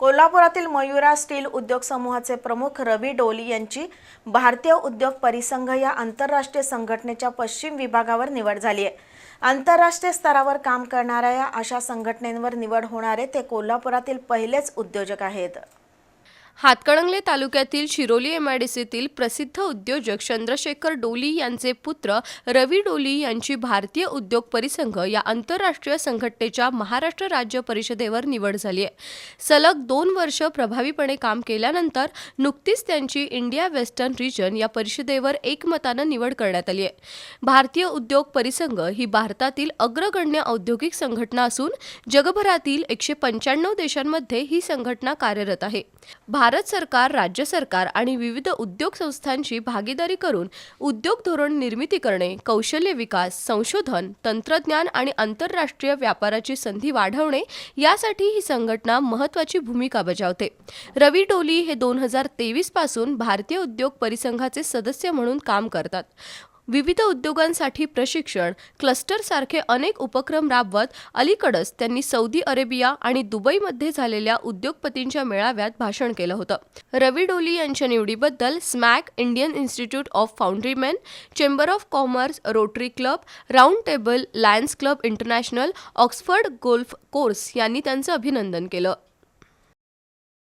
कोल्हापुरातील मयुरा स्टील उद्योग समूहाचे प्रमुख रवी डोली यांची भारतीय उद्योग परिसंघ या आंतरराष्ट्रीय संघटनेच्या पश्चिम विभागावर निवड झाली आहे. आंतरराष्ट्रीय स्तरावर काम करणाऱ्या या अशा संघटनेवर निवड होणारे ते कोल्हापुरातील पहिलेच उद्योजक आहेत. हातकणंगले तालुक्यातील शिरोली एमआयडीसीतील प्रसिद्ध उद्योजक चंद्रशेखर डोली यांचे पुत्र रवी डोली यांची भारतीय उद्योग परिसंघ या आंतरराष्ट्रीय संघटनेच्या महाराष्ट्र राज्य परिषदेवर निवड झाली आहे. सलग दोन वर्ष प्रभावीपणे काम केल्यानंतर नुकतीच त्यांची इंडिया वेस्टर्न रिजन या परिषदेवर एकमतानं निवड करण्यात आली आहे. भारतीय उद्योग परिसंघ ही भारतातील अग्रगण्य औद्योगिक संघटना असून जगभरातील एकशे पंच्याण्णव देशांमध्ये ही संघटना कार्यरत आहे. भारत सरकार राज्य सरकार आणि विविध उद्योग संस्थांची भागीदारी करून उद्योग धोरण निर्मिती करणे कौशल्य विकास संशोधन तंत्रज्ञान आणि आंतरराष्ट्रीय व्यापाराची संधी वाढवणे यासाठी ही संघटना महत्त्वाची भूमिका बजावते. रवी डोली हे दोन हजार तेवीसपासून भारतीय उद्योग परिसंघाचे सदस्य म्हणून काम करतात. विविध उद्योगांसाठी प्रशिक्षण क्लस्टरसारखे अनेक उपक्रम राबवत अलीकडच त्यांनी सौदी अरेबिया आणि दुबईमध्ये झालेल्या उद्योगपतींच्या मेळाव्यात भाषण केलं होतं. रवी डोली यांच्या निवडीबद्दल SMAC Indian institute of foundryman chamber of commerce rotary club round table lions club international Oxford golf course यांनी त्यांचं अभिनंदन केलं.